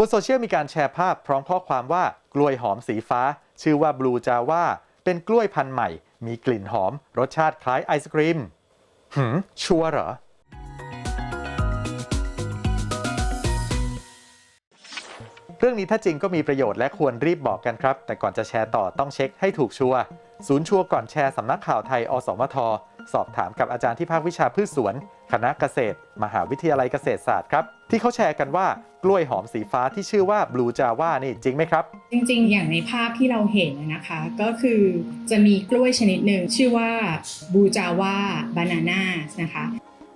บนโซเชียลมีการแชร์ภาพพร้อมข้อความว่ากล้วยหอมสีฟ้า ชื่อว่าบลูจาว่าเป็นกล้วยพันธุ์ใหม่ มีกลิ่นหอม รสชาติคล้ายไอศกรีม หืม ชัวร์เหรอ เรื่องนี้ถ้าจริงก็มีประโยชน์และควรรีบบอกกันครับ แต่ก่อนจะแชร์ต่อต้องเช็คให้ถูกชัวร์ศูนย์ชัวร์ก่อนแชร์สำนักข่าวไทย อสมท สอบถามกับอาจารย์ที่ภาควิชาพืชสวน คณะเกษตร มหาวิทยาลัยเกษตรศาสตร์ครับ ที่เขาแชร์กันว่ากล้วยหอมสีฟ้าที่ชื่อว่าบลูจาว่านี่จริงไหมครับ จริงๆ อย่างในภาพที่เราเห็นนะคะ ก็คือจะมีกล้วยชนิดหนึ่งชื่อว่าบูจาว่าบานาน่านะคะ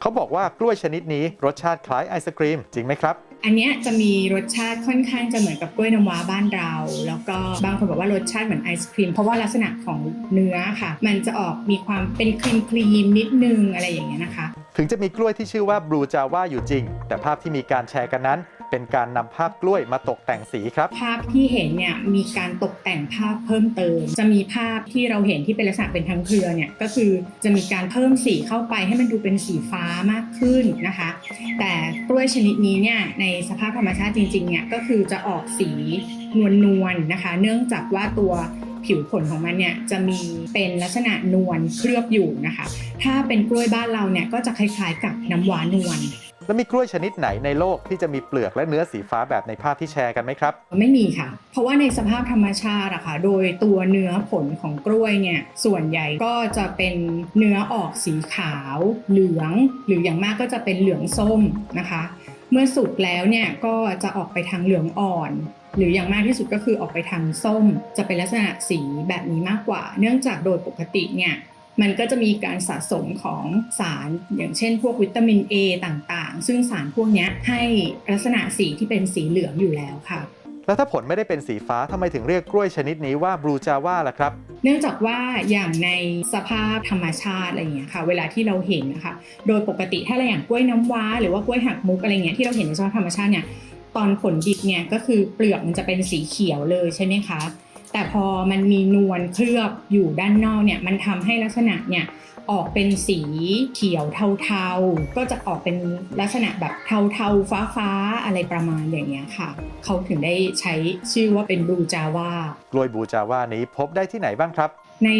เขาบอกว่ากล้วยชนิดนี้รสชาติคล้ายไอศกรีมจริงไหมครับอันเนี้ยจะมีรสชาติค่อนข้างจะเหมือนกับกล้วยน้ำว้าบ้านเรา แล้วก็บางคนบอกว่ารสชาติเหมือนไอศครีม เพราะว่าลักษณะของเนื้อค่ะ มันจะออกมีความเป็นครีมครีมๆนิดนึงอะไรอย่างเงี้ยนะคะ ถึงจะมีกล้วยที่ชื่อว่าบลูจาว่าอยู่จริง แต่ภาพที่มีการแชร์กันนั้น เป็นการนำภาพกล้วยมาตกแต่งสีครับ ภาพที่เห็นเนี่ยมีการตกแต่งภาพเพิ่มเติม จะมีภาพที่เราเห็นที่เป็นลักษณะเป็นทั้งเครือเนี่ยก็คือจะมีการเพิ่มสีเข้าไปให้มันดูเป็นสีฟ้ามากขึ้นนะคะ แต่กล้วยชนิดนี้เนี่ยในสภาพธรรมชาติจริงๆเนี่ยก็คือจะออกสีนวลนวลๆนะคะ เนื่องจากว่าตัว ผิวผลของมันเนี่ยจะมีเป็นลักษณะนวลเคลือบอยู่นะคะ ถ้าเป็นกล้วยบ้านเราเนี่ยก็จะคล้ายๆกับน้ำว้านวลแล้วมีกล้วยชนิดไหนในโลกที่จะมีเปลือกและเนื้อสีฟ้าแบบในภาพที่แชร์กันไหมครับ ไม่มีค่ะ เพราะว่าในสภาพธรรมชาติอะค่ะโดยตัวเนื้อผลของกล้วยเนี่ยส่วนใหญ่ก็จะเป็นเนื้อออกสีขาว เหลือง หรืออย่างมากก็จะเป็นเหลืองส้มนะคะ เมื่อสุกแล้วเนี่ยก็จะออกไปทางเหลืองอ่อน หรืออย่างมากที่สุดก็คือออกไปทางส้ม จะเป็นลักษณะสีแบบนี้มากกว่า เนื่องจากโดยปกติเนี่ยมันก็จะมีการสะสมของสารอย่างเช่น พวกวิตามิน A ต่างๆ ซึ่งสารพวกเนี้ยให้ลักษณะสีที่เป็นสีเหลืองอยู่แล้วค่ะ แล้วถ้าผลไม่ได้เป็นสีฟ้าทำไมถึงเรียกกล้วยชนิดนี้ว่าบลูจาว่าล่ะครับ เนื่องจากว่าอย่างในสภาพธรรมชาติอะไรอย่างเงี้ยค่ะ เวลาที่เราเห็นนะคะ โดยปกติถ้าเราอย่างกล้วยน้ำว้า หรือว่ากล้วยหักมุกอะไรเงี้ยที่เราเห็นในสภาพธรรมชาติเนี่ย ตอนผลดิบเนี่ยก็คือเปลือกมันจะเป็นสีเขียวเลยใช่ไหมคะแต่พอมันมีนวลเคลือบอยู่ด้านนอกเนี่ยมันทำให้ลักษณะเนี่ยออกเป็นสีเขียวเทาๆ ก็จะออกเป็นลักษณะแบบเทาๆ ฟ้าๆ อะไรประมาณอย่างเงี้ยค่ะ เขาถึงได้ใช้ชื่อว่าเป็นบลูจาว่ากล้วยบลูจาว่านี้พบได้ที่ไหนบ้างครับ ใน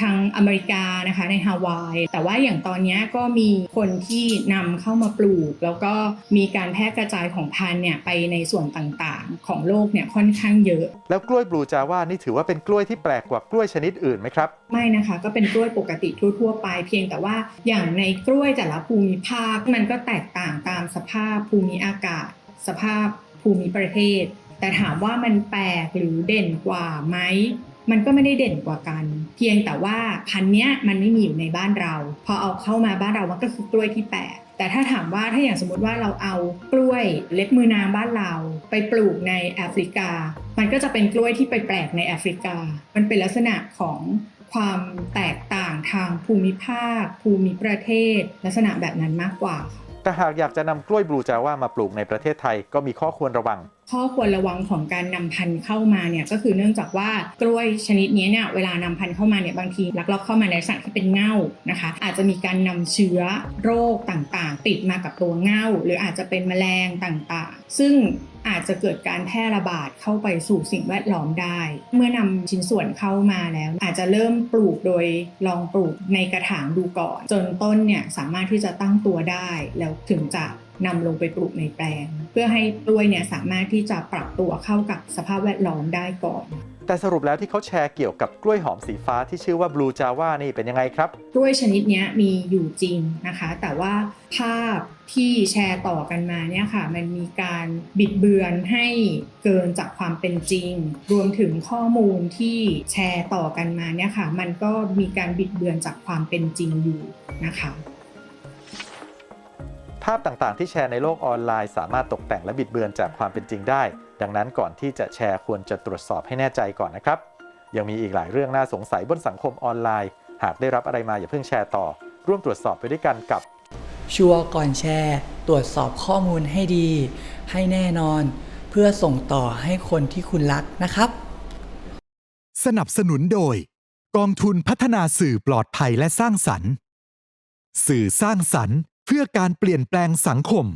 ทางอเมริกานะคะในฮาวาย แต่ว่าอย่างตอนเนี้ยก็มีคนที่นำเข้ามาปลูก แล้วก็มีการแพร่กระจายของพันธุ์เนี่ยไปในส่วนต่างๆ ของโลกเนี่ยค่อนข้างเยอะ แล้วกล้วยบลูจาว่านี่ถือว่าเป็นกล้วยที่แปลกกว่ากล้วยชนิดอื่นไหมครับ ไม่นะคะก็เป็นกล้วยปกติทั่วๆไป เพียงแต่ว่าอย่างในกล้วยแต่ละภูมิภาคมันก็แตกต่างตามสภาพภูมิอากาศ สภาพภูมิประเทศ แต่ถามว่ามันแปลกหรือเด่นกว่าไหม มันก็ไม่ได้เด่นกว่ากัน เพียงแต่ว่าพันธุ์เนี้ยมันไม่มีอยู่ในบ้านเรา พอเอาเข้ามาบ้านเรามันก็คือกล้วยที่แปลกแต่ถ้าถามว่าถ้าอย่างสมมติว่าเราเอากล้วยเล็บมือนางบ้านเรา ไปปลูกในแอฟริกา มันก็จะเป็นกล้วยที่ไปแปลกในแอฟริกา มันเป็นลักษณะของความแตกต่างทางภูมิภาค ภูมิประเทศ ลักษณะแบบนั้นมากกว่าค่ะ แต่หากอยากจะนำกล้วยบลูจาว่ามาปลูกในประเทศไทยก็มีข้อควรระวัง ข้อควรระวังของการนำพันธุ์เข้ามาเนี่ยก็คือเนื่องจากว่ากล้วยชนิดนี้เนี่ยเวลานำพันธุ์เข้ามาเนี่ยบางทีลักลอบเข้ามาในลักษณะที่เป็นเง่านะคะ อาจจะมีการนำเชื้อโรคต่างๆ ติดมากับตัวเง่าหรืออาจจะเป็นแมลงต่างๆ ซึ่ง อาจจะเกิดการแพร่ระบาดเข้าไปสู่สิ่งแวดล้อมได้ เมื่อนำชิ้นส่วนเข้ามาแล้ว อาจจะเริ่มปลูกโดยลองปลูกในกระถางดูก่อน จนต้นเนี่ยสามารถที่จะตั้งตัวได้ แล้วถึงจะนำลงไปปลูกในแปลง เพื่อให้กล้วยเนี่ยสามารถที่จะปรับตัวเข้ากับสภาพแวดล้อมได้ก่อนแต่สรุปแล้วที่เขาแชร์เกี่ยวกับกล้วยหอมสีฟ้าที่ชื่อว่าบลูจาว่านี่เป็นยังไงครับ กล้วยชนิดเนี้ยมีอยู่จริงนะคะ แต่ว่าภาพ ที่แชร์ต่อกันมาเนี่ยค่ะมันมีการบิดเบือนให้เกินจากความเป็นจริง รวมถึงข้อมูลที่แชร์ต่อกันมาเนี่ยค่ะมันก็มีการบิดเบือนจากความเป็นจริงอยู่นะคะ ภาพต่างๆ ที่แชร์ในโลกออนไลน์ สามารถตกแต่งและบิดเบือนจากความเป็นจริงได้ ดังนั้นก่อนที่จะแชร์ควรจะตรวจสอบให้แน่ใจก่อนนะครับ ยังมีอีกหลายเรื่องน่าสงสัยบนสังคมออนไลน์ หากได้รับอะไรมาอย่าเพิ่งแชร์ต่อ ร่วมตรวจสอบไปด้วยกันกับ ชัวร์ก่อนแชร์ ตรวจสอบข้อมูลให้ดี ให้แน่นอน เพื่อส่งต่อให้คนที่คุณรักนะครับ สนับสนุนโดย กองทุนพัฒนาสื่อปลอดภัยและสร้างสรรค์ สื่อสร้างสรรค์ เพื่อการเปลี่ยนแปลงสังคม